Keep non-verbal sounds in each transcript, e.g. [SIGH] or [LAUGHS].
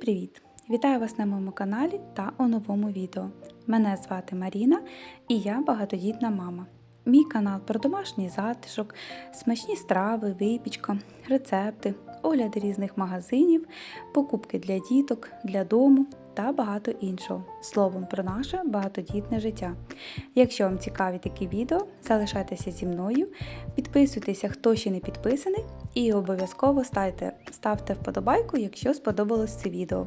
привіт! Вітаю вас на моєму каналі та у новому відео. Мене звати Маріна і я багатодітна мама. Мій канал про домашній затишок, смачні страви, випічка, рецепти, огляди різних магазинів, покупки для діток, для дому та багато іншого. Словом про наше багатодітне життя. Якщо вам цікаві такі відео, залишайтеся зі мною, підписуйтеся, хто ще не підписаний, і обов'язково ставте, ставте вподобайку, якщо сподобалось це відео.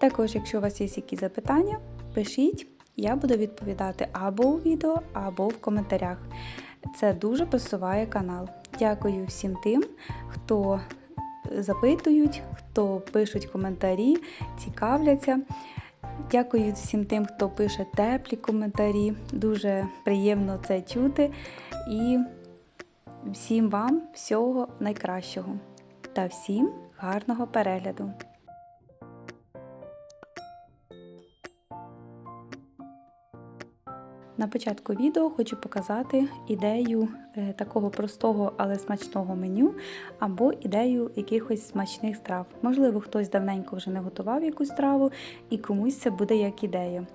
Також, якщо у вас є якісь запитання, пишіть, я буду відповідати або у відео, або в коментарях. Це дуже просуває канал. Дякую всім тим, хто запитують, хто пишуть коментарі, цікавляться. Дякую всім тим, хто пише теплі коментарі. Дуже приємно це чути. І всім вам всього найкращого та всім гарного перегляду. На початку відео хочу показати ідею такого простого, але смачного меню, або ідею якихось смачних страв. Можливо, хтось давненько вже не готував якусь страву, і комусь це буде як ідея.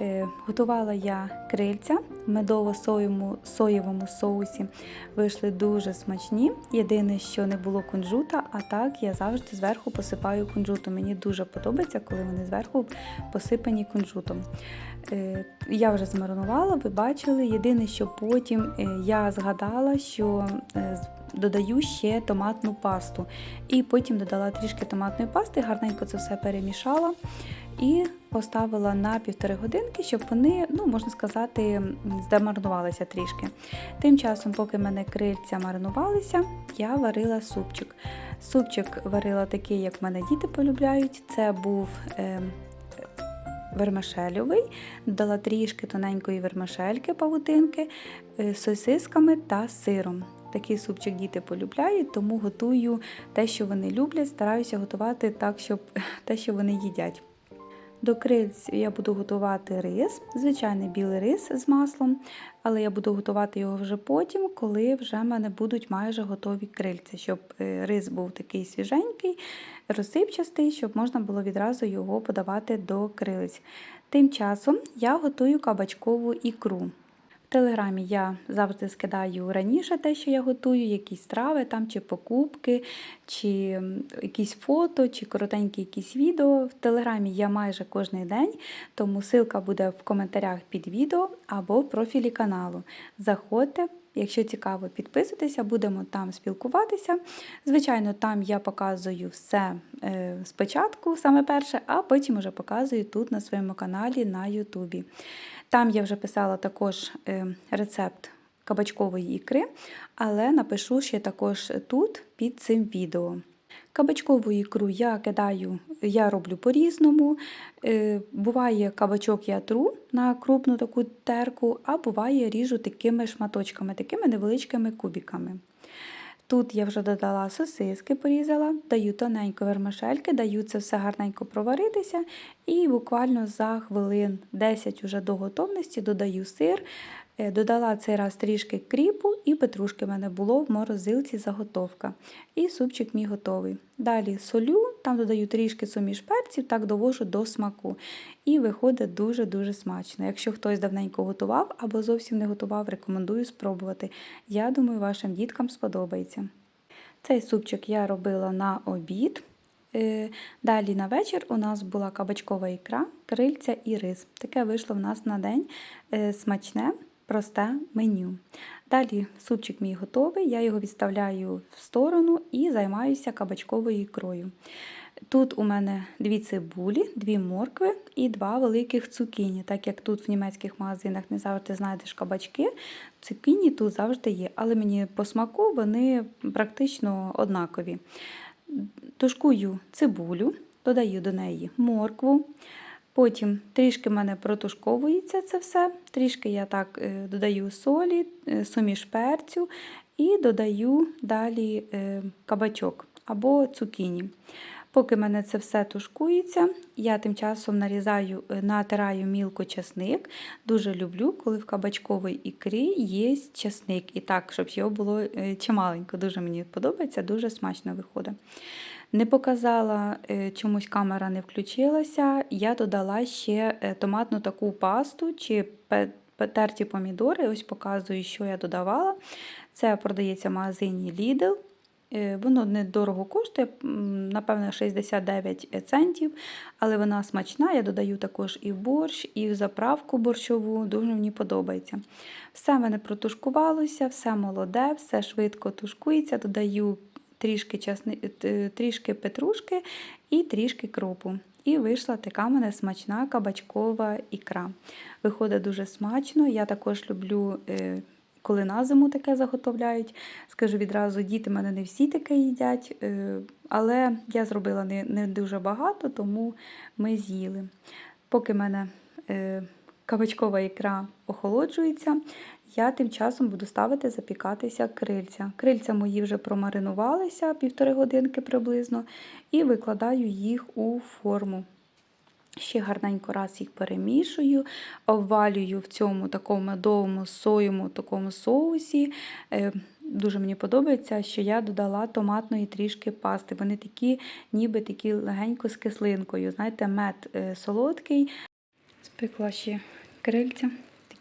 Е, Готувала я крильця в медово-соєвому соєвому соусі. Вийшли дуже смачні. Єдине, що не було кунжута, а так я завжди зверху посипаю кунжутом. Мені дуже подобається, коли вони зверху посипані кунжутом. Е, Я вже змаринувала, ви бачили. Єдине, що потім е, я згадала, що е, додаю ще томатну пасту. І потім додала трішки томатної пасти, гарненько це все перемішала і поставила на півтори годинки, щоб вони, ну можна сказати, м, замаринувалися трішки. Тим часом, поки мене крильця маринувалися, я варила супчик. Супчик варила такий, як в мене діти полюбляють. Це був е, вермишельовий, додала трішки тоненької вермишельки павутинки е, сосисками та сиром. Такий супчик діти полюбляють, тому готую те, що вони люблять, стараюся готувати так, щоб [LAUGHS] те, що вони їдять. До крильців я буду готувати рис, звичайний білий рис з маслом, але я буду готувати його вже потім, коли вже в мене будуть майже готові крильця, щоб е, рис був такий свіженький, розсипчастий, щоб можна було відразу його подавати до крилиць. Тим часом я готую кабачкову ікру. В телеграмі я завжди скидаю раніше те, що я готую, якісь страви там, чи покупки, чи якісь фото, чи коротенькі якісь відео. В телеграмі я майже кожен день, тому ссылка буде в коментарях під відео або в профілі каналу. Заходьте. Якщо цікаво, підписуйтеся, будемо там спілкуватися. Звичайно, там я показую все е, спочатку, саме перше, а потім вже показую тут на своєму каналі на Ютубі. Там я вже писала також е, рецепт кабачкової ікри, але напишу ще також тут під цим відео. Кабачкову ікру я кидаю, я роблю по-різному. Е, Буває, кабачок я тру на крупну таку терку, а буває ріжу такими шматочками, такими невеличкими кубиками. Тут я вже додала сосиски, порізала, даю тоненько вермишельки, даю це все гарненько проваритися і буквально за хвилин 10 уже до готовності додаю сир. Е, Додала цей раз трішки кріпу і петрушки в мене було в морозилці заготовка. І супчик мій готовий. Далі солю, там додаю трішки суміш перців, так довожу до смаку. І виходить дуже-дуже смачно. Якщо хтось давненько готував або зовсім не готував, рекомендую спробувати. Я думаю, вашим діткам сподобається. Цей супчик я робила на обід. Е, Далі на вечір у нас була кабачкова ікра, крильця і рис. Таке вийшло в нас на день е, смачне, просте меню. Далі супчик мій готовий, я його відставляю в сторону і займаюся кабачковою ікрою. Тут у мене дві цибулі, дві моркви і два великих цукіні. Так як тут в німецьких магазинах не завжди знайдеш кабачки, цукіні тут завжди є, але мені по смаку вони практично однакові. Тушкую цибулю, додаю до неї моркву. Потім трішки мене протушковується це все, трішки я так е, додаю солі, е, суміш перцю і додаю далі е, кабачок або цукіні. Поки мене це все тушкується, я тим часом нарізаю, натираю мілко часник. Дуже люблю, коли в кабачковій ікрі є часник. І так, щоб його було чималенько. Дуже мені подобається, дуже смачно виходить. Не показала, е, чомусь камера не включилася. Я додала ще е, томатну таку пасту чи терті помідори. Ось показую, що я додавала. Це продається в магазині Lidl. Е, Воно недорого коштує, напевно, 69 центів, але вона смачна. Я додаю також і в борщ, і в заправку борщову. Дуже мені подобається. Все в мене протушкувалося, все молоде, все швидко тушкується. Додаю трішки, часни... трішки петрушки і трішки кропу. І вийшла така мене смачна кабачкова ікра. Виходить дуже смачно. Я також люблю, е, коли на зиму таке заготовляють. Скажу відразу, діти мене не всі таке їдять, е, але я зробила не, дуже багато, тому ми з'їли. Поки в мене е, кабачкова ікра охолоджується, я тим часом буду ставити запікатися крильця. Крильця мої вже промаринувалися півтори годинки приблизно, і викладаю їх у форму. Ще гарненько раз їх перемішую, обвалюю в цьому такому медовому соєму такому соусі. Е, Дуже мені подобається, що я додала томатної трішки пасти. Вони такі, ніби такі легенько з кислинкою. Знаєте, мед е, солодкий. Спекла ще крильця.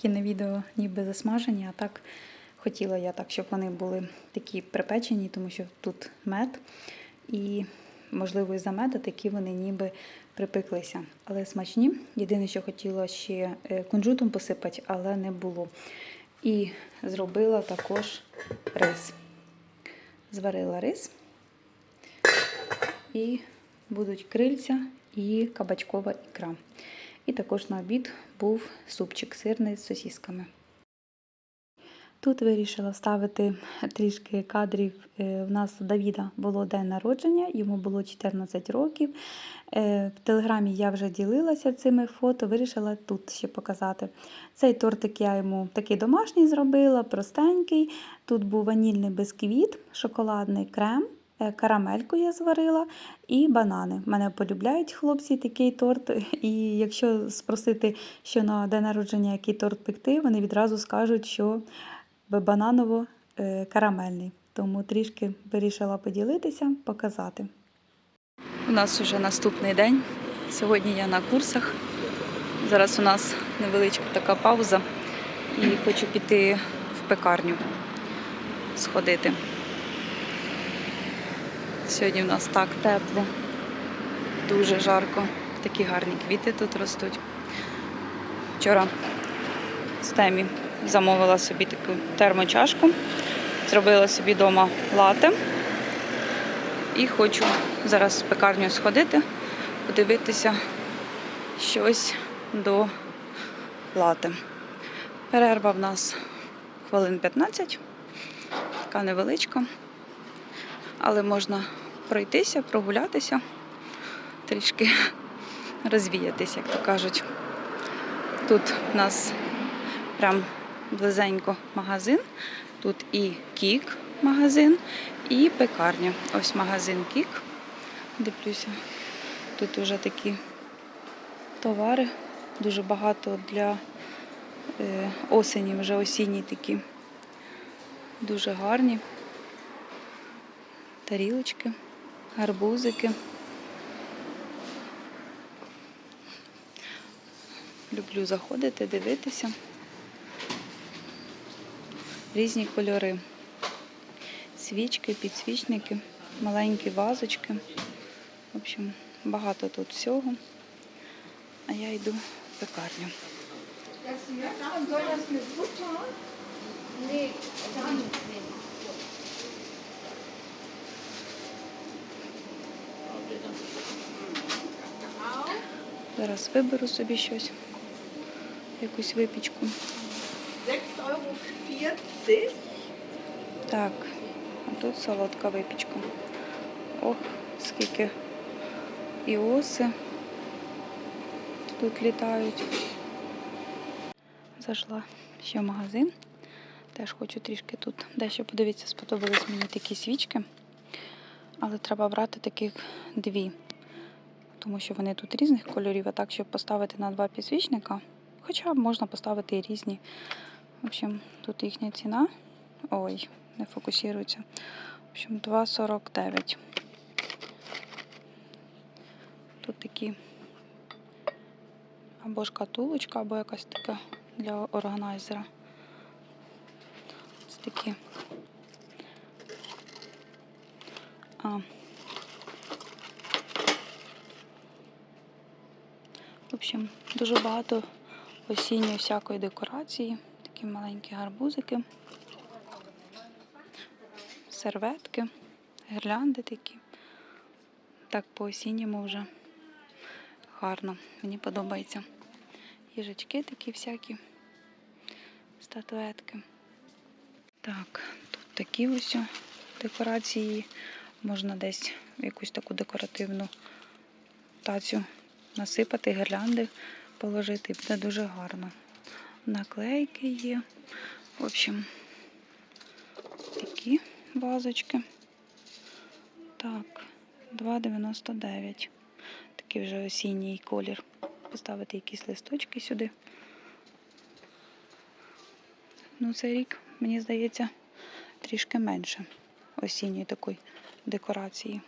Такі на відео ніби засмажені, а так хотіла я так, щоб вони були такі припечені, тому що тут мед. І, можливо, із-за меда такі вони ніби припеклися. Але смачні. Єдине, що хотіла ще е, кунжутом посипати, але не було. І зробила також рис. Зварила рис. І будуть крильця і кабачкова ікра. І також на обід був супчик сирний з сосісками. Тут вирішила вставити трішки кадрів. Е, В нас у Давіда було день народження, йому було 14 років. Е, В телеграмі я вже ділилася цими фото, вирішила тут ще показати. Цей тортик я йому такий домашній зробила, простенький. Тут був ванільний бисквіт, шоколадний крем. Е, Карамельку я зварила і банани. Мене полюбляють хлопці такий торт. І якщо спросити, що на день народження який торт пекти, вони відразу скажуть, що бананово-карамельний. Тому трішки вирішила поділитися, показати. У нас вже наступний день. Сьогодні я на курсах. Зараз у нас невеличка така пауза і хочу піти в пекарню сходити. Сьогодні в нас так тепло, дуже жарко. Такі гарні квіти тут ростуть. Вчора з темі замовила собі таку термочашку, зробила собі вдома лате. І хочу зараз в пекарню сходити, подивитися щось до лати. Перерва в нас хвилин 15, така невеличка, але можна пройтися, прогулятися, трішки розвіятися, як то кажуть. Тут у нас прям близенько магазин, тут і кік магазин, і пекарня. Ось магазин Кік. Дивлюся. Тут вже такі товари, дуже багато для е, осені, вже осінні такі. Дуже гарні. Тарілочки, гарбузики. Люблю заходити, дивитися. Різні кольори свічки, підсвічники, маленькі вазочки. В общем, багато тут всього. А я йду в пекарню. Soll das Зараз виберу собі щось, якусь випічку. 6,40 Так, а тут солодка випічка. Ох, скільки і оси тут літають. Зайшла ще в магазин. Теж хочу трішки тут дещо подивитися, сподобались мені такі свічки. Але треба брати таких дві. Тому що вони тут різних кольорів, а так, щоб поставити на два підсвічника. Хоча можна поставити і різні. В общем, тут їхня ціна. Ой, не фокусується. В общем, 2,49. Тут такі або шкатулочка, або якась така для органайзера. Ось такі. А. общем, дуже багато осінньої всякої декорації. Такі маленькі гарбузики, серветки, гірлянди такі. Так по осінньому вже гарно. Мені подобається. Їжачки такі всякі, статуетки. Так, тут такі ось декорації. Можна десь якусь таку декоративну тацю насипати, гірлянди положити, буде дуже гарно. Наклейки є. В общем, такі вазочки. Так, 2,99. Такий вже осінній колір. Поставити якісь листочки сюди. Ну, цей рік, мені здається, трішки менше осінньої такої декорації.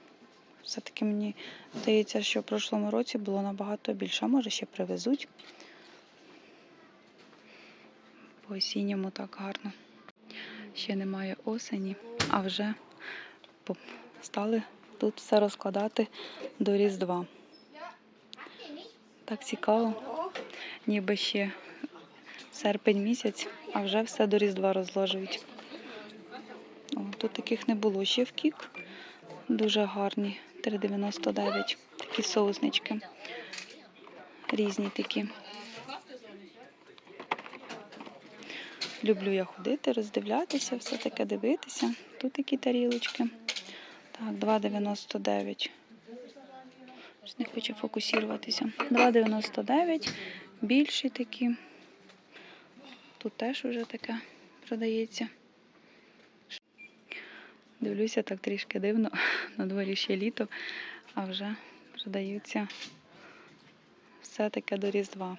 Все-таки мені здається, що в прошлому році було набагато більше. Може ще привезуть. По осінньому так гарно. Ще немає осені, а вже стали тут все розкладати до Різдва. Так цікаво, ніби ще серпень місяць, а вже все до Різдва розложують. О, тут таких не було ще в кік. Дуже гарні. 3,99. Такі соуснички. Різні такі. Люблю я ходити, роздивлятися, все таке дивитися. Тут такі тарілочки. Так, 2,99. Не хочу фокусуватися. 2,99. Більші такі. Тут теж вже таке продається. Дивлюся так трішки дивно. [LAUGHS] На дворі ще літо, а вже продаються все таке до Різдва.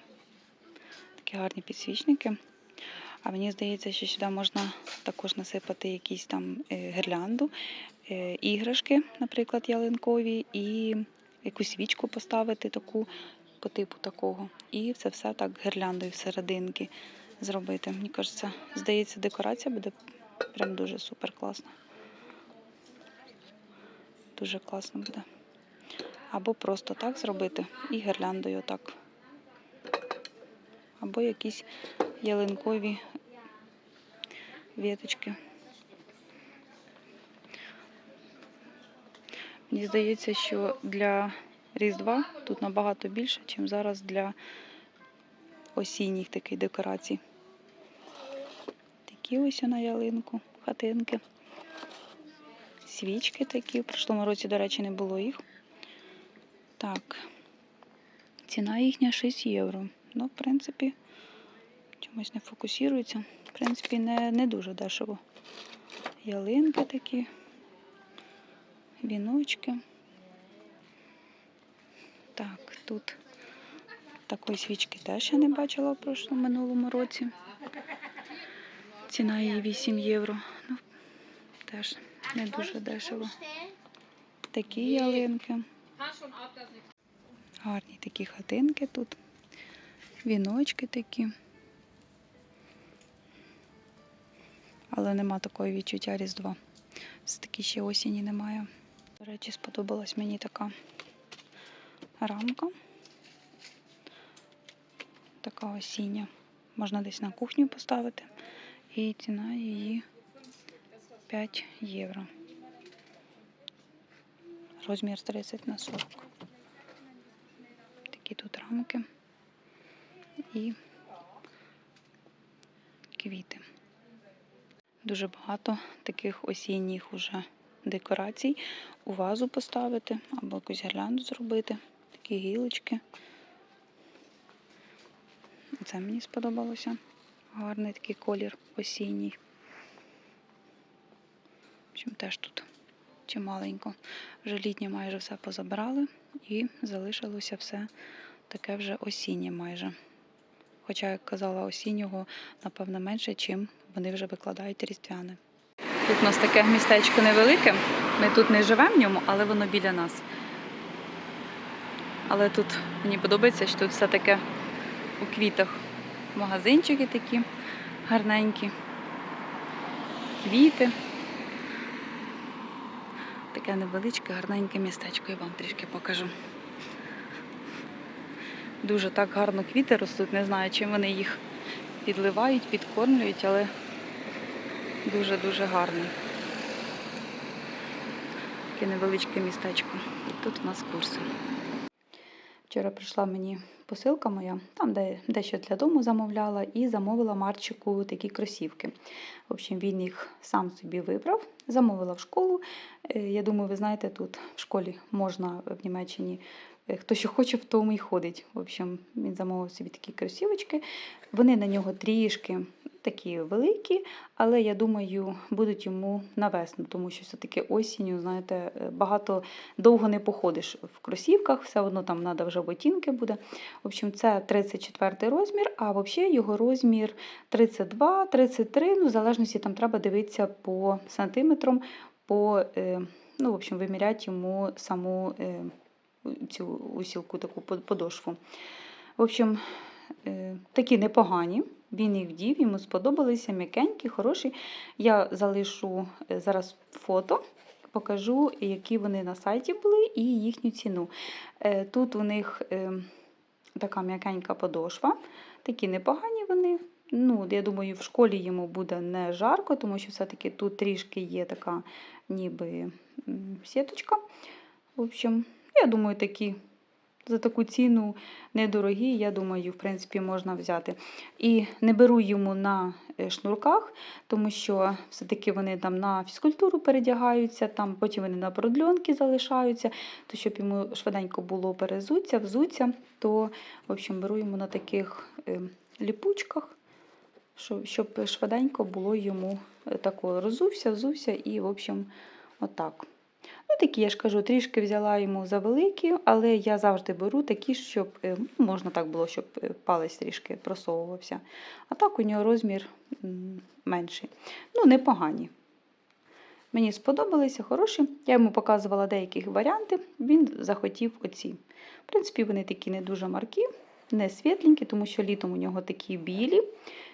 Такі гарні підсвічники. А мені здається, що сюди можна також насипати якісь там е, гірлянду, е, іграшки, наприклад, ялинкові, і якусь свічку поставити таку по типу такого. І це все так гірляндою всерединки зробити. Мені кажеться, здається, декорація буде прям дуже супер класна. Дуже класно буде. Або просто так зробити і гірляндою так. Або якісь ялинкові віточки. Мені здається, що для Різдва тут набагато більше, ніж зараз для осінніх таких декорацій. Такі ось на ялинку, хатинки. Свічки такі. В прошлому році, до речі, не було їх. Так. Ціна їхня 6 євро. Ну, в принципі, чомусь не фокусується. В принципі, не, не дуже дешево. Ялинки такі, віночки. Так, тут такої свічки теж я не бачила в прошлому минулому році. Ціна її 8 євро. Ну, теж не дуже дешево. Такі ялинки. Гарні такі хатинки тут. Віночки такі. Але нема такого відчуття Різдва. Все-таки ще осені немає. До речі, сподобалась мені така рамка. Така осіння. Можна десь на кухню поставити. І ціна її 5 євро. Розмір 30 на 40. Такі тут рамки і квіти. Дуже багато таких осінніх уже декорацій. У вазу поставити або якусь гірлянду зробити. Такі гілочки. Це мені сподобалося. Гарний такий колір осінній. Общем, теж тут чималенько. Вже літнє майже все позабрали і залишилося все таке вже осіннє майже. Хоча, як казала, осіннього, напевно, менше, чим вони вже викладають різдвяне. Тут у нас таке містечко невелике. Ми тут не живемо в ньому, але воно біля нас. Але тут мені подобається, що тут все таке у квітах. Магазинчики такі гарненькі. Квіти. Таке невеличке, гарненьке містечко, я вам трішки покажу. Дуже так гарно квіти ростуть, не знаю, чим вони їх підливають, підкормлюють, але дуже-дуже гарний. Таке невеличке містечко. Тут у нас курси. Вчора прийшла мені посилка моя, там де дещо для дому замовляла, і замовила Марчику такі кросівки. В общем, він їх сам собі вибрав, замовила в школу. Е, Я думаю, ви знаєте, тут в школі можна в Німеччині. Е, Хто що хоче, в тому і ходить. В общем, він замовив собі такі кросівочки. Вони на нього трішки такі великі, але я думаю, будуть йому на весну, тому що все-таки осінню, знаєте, е, багато довго не походиш в кросівках, все одно там треба вже ботинки буде. В общем, це 34 розмір, а взагалі його розмір 32, 33, ну, в залежності там треба дивитися по сантиметрам, по, е, ну, в общем, виміряти йому саму цю усілку, таку подошву. В общем, е, такі непогані. Він їх вдів, йому сподобалися, м'якенькі, хороші. Я залишу е, зараз фото, покажу, які вони на сайті були і їхню ціну. Е, Тут у них така м'якенька подошва, такі непогані вони. Ну, я думаю, в школі йому буде не жарко, тому що все-таки тут трішки є така ніби сіточка. В общем, я думаю, такі за таку ціну недорогі, я думаю, в принципі, можна взяти. І не беру йому на е, шнурках, тому що все-таки вони там на фізкультуру передягаються, там потім вони на продльонки залишаються, то щоб йому швиденько було перезуться, взуться, то в общем, беру йому на таких е, ліпучках, щоб, швиденько було йому е, тако розувся, взувся і, в общем, отак. Ну, такі, я ж кажу, трішки взяла йому за великі, але я завжди беру такі, щоб е, ну, можна так було, щоб е, палець трішки просовувався. А так у нього розмір менший. Ну, непогані. Мені сподобалися, хороші. Я йому показувала деякі варіанти, він захотів оці. В принципі, вони такі не дуже маркі, не світленькі, тому що літом у нього такі білі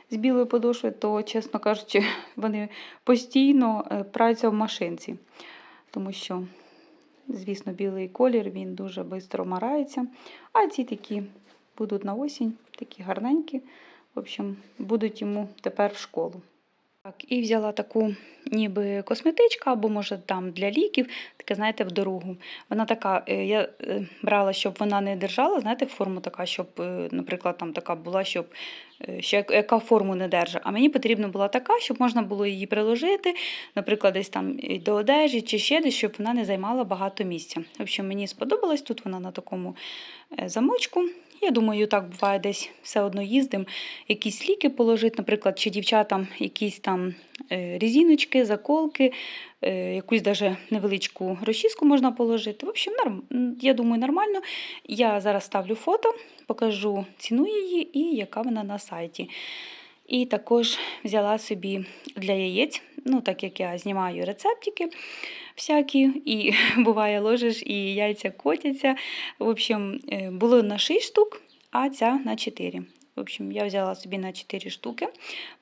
з білої подошви, то, чесно кажучи, [LAUGHS] вони постійно е, праються в машинці тому що, звісно, білий колір він дуже швидко марається. А ці такі будуть на осінь, такі гарненькі. В общем, будуть йому тепер в школу. Так, і взяла таку ніби косметичка, або, може, там для ліків, таке, знаєте, в дорогу. Вона така, е, я е, брала, щоб вона не держала, знаєте, форму така, щоб, е, наприклад, там така була, щоб ще яка форму не держить. А мені потрібна була така, щоб можна було її приложити, наприклад, десь там до одежі чи ще десь, щоб вона не займала багато місця. В общем, мені сподобалось, тут вона на такому замочку. Я думаю, так буває десь все одно їздимо, якісь ліки положити, наприклад, чи дівчатам якісь там е, різіночки, заколки, е, якусь даже невеличку розчіску можна положити. В общем, я думаю, нормально. Я зараз ставлю фото, покажу ціну її і яка вона на сайті. І також взяла собі для яєць, ну так як я знімаю рецептики всякі, і [LAUGHS] буває ложиш, і яйця котяться. В общем, е, було на 6 штук, а ця на 4. В общем, я взяла собі на 4 штуки,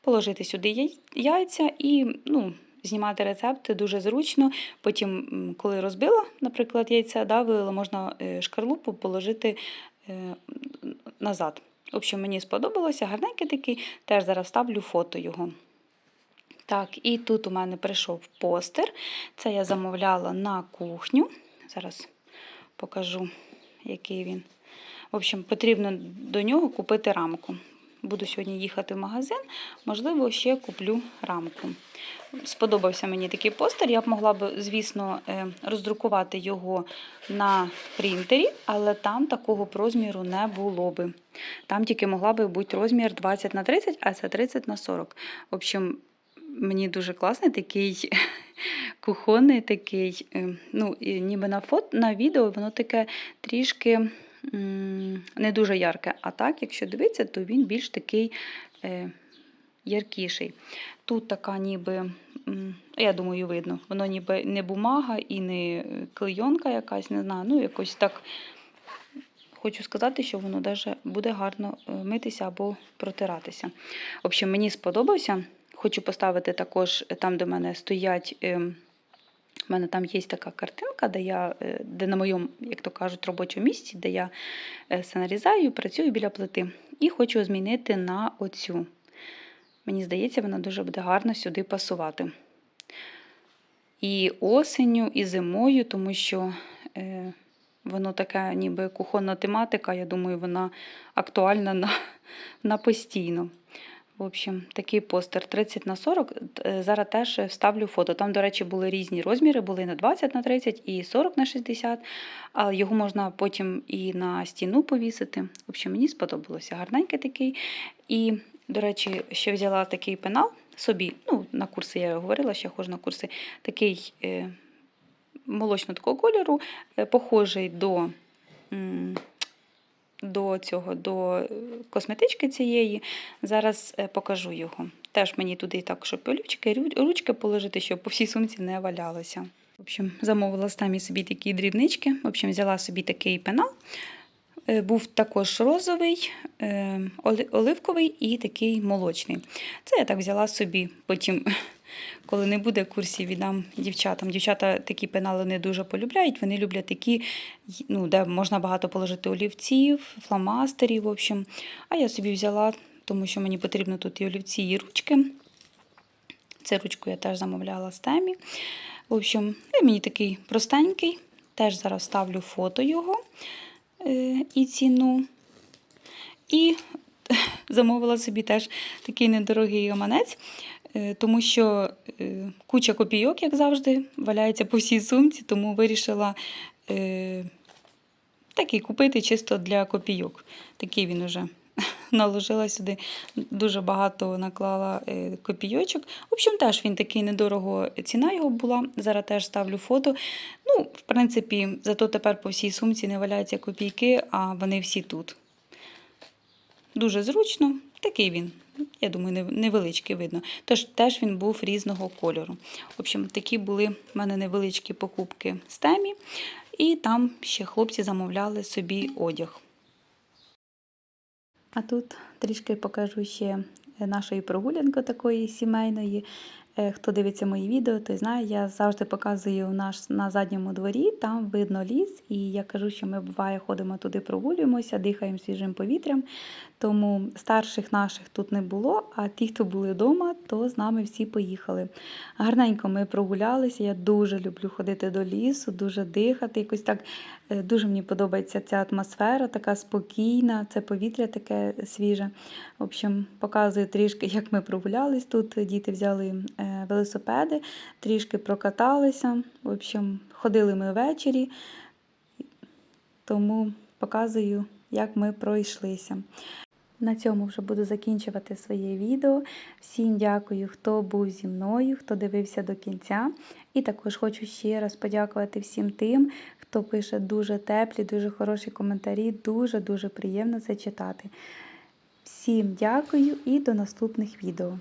положити сюди яйця і ну, знімати рецепти дуже зручно. Потім, коли розбила, наприклад, яйця, да, можна е, шкарлупу положити е, назад. В общем, мені сподобалося, гарненький такий, теж зараз ставлю фото його. Так, і тут у мене прийшов постер. Це я замовляла на кухню. Зараз покажу, який він. В общем, потрібно до нього купити рамку. Буду сьогодні їхати в магазин, можливо, ще куплю рамку. Сподобався мені такий постер. Я б могла б, звісно, е, роздрукувати його на принтері, але там такого б розміру не було би. Там тільки могла би бути розмір 20 на 30, а це 30 на 40. В общем, мені дуже класний такий [LAUGHS] кухонний, такий, е, ну, ніби на фото, на відео воно таке трішки не дуже ярке. А так, якщо дивитися, то він більш такий е, яркіший. Тут така ніби, я думаю, видно, воно ніби не бумага і не клейонка якась, не знаю, ну якось так хочу сказати, що воно даже буде гарно е, митися або протиратися. В общем, мені сподобався. Хочу поставити також е, там, де в мене стоять. ем, У мене там є така картинка, де я, е, де на моєму, як то кажуть, робочому місці, де я все працюю біля плити. І хочу змінити на оцю. Мені здається, вона дуже буде гарно сюди пасувати. І осенню, і зимою, тому що е, воно така ніби кухонна тематика. Я думаю, вона актуальна на, [LAUGHS] на постійно. В общем, такий постер 30 на 40. Е, Зараз теж вставлю фото. Там, до речі, були різні розміри, були на 20 на 30 і 40 на 60. Але його можна потім і на стіну повісити. В общем, мені сподобалося. Гарненький такий. І, до речі, ще взяла такий пенал собі. Ну, на курси я говорила, що я ходжу на курси. Такий е, молочно такого кольору, е, похожий до. До цього, до е, косметички цієї. Зараз е, покажу його. Теж мені туди так, щоб олівчики, ручки положити, щоб по всій сумці не валялося. В общем, замовила самі собі такі дрібнички. В общем, взяла собі такий пенал. Е, Був також розовий, оливковий і такий молочний. Це я так взяла собі. Потім, коли не буде курсів, віддам дівчатам. Дівчата такі пенали не дуже полюбляють. Вони люблять такі, ну, де можна багато положити олівців, фломастерів. В общем. А я собі взяла, тому що мені потрібно тут і олівці, і ручки. Це ручку я теж замовляла з темі. В общем, мені такий простенький. Теж зараз ставлю фото його е, і ціну. І [LAUGHS] замовила собі теж такий недорогий гаманець, е, тому що е, куча копійок, як завжди, валяється по всій сумці, тому вирішила е, такий купити чисто для копійок. Такий він уже [LAUGHS] наложила сюди, дуже багато наклала е, копійочок. В общем, теж він такий недорого ціна його була. Зараз теж ставлю фото. Ну, в принципі, зато тепер по всій сумці не валяються копійки, а вони всі тут. Дуже зручно, такий він. Я думаю, невеличкий видно. Тож теж він був різного кольору. В общем, такі були в мене невеличкі покупки з темі. І там ще хлопці замовляли собі одяг. А тут трішки покажу ще нашої прогулянки такої сімейної. Е, Хто дивиться мої відео, той знає, я завжди показую наш на задньому дворі, там видно ліс, і я кажу, що ми буває ходимо туди, прогулюємося, дихаємо свіжим повітрям. Тому старших наших тут не було, а ті, хто були вдома, то з нами всі поїхали. Гарненько ми прогулялися. Я дуже люблю ходити до лісу, дуже дихати. Якось так е, дуже мені подобається ця атмосфера, така спокійна, це повітря таке свіже. В общем, показую трішки, як ми прогулялись тут. Діти взяли е, велосипеди, трішки прокаталися. В общем, ходили ми ввечері, тому показую, як ми пройшлися. На цьому вже буду закінчувати своє відео. Всім дякую, хто був зі мною, хто дивився до кінця. І також хочу ще раз подякувати всім тим, хто пише дуже теплі, дуже хороші коментарі. Дуже-дуже приємно це читати. Всім дякую і до наступних відео.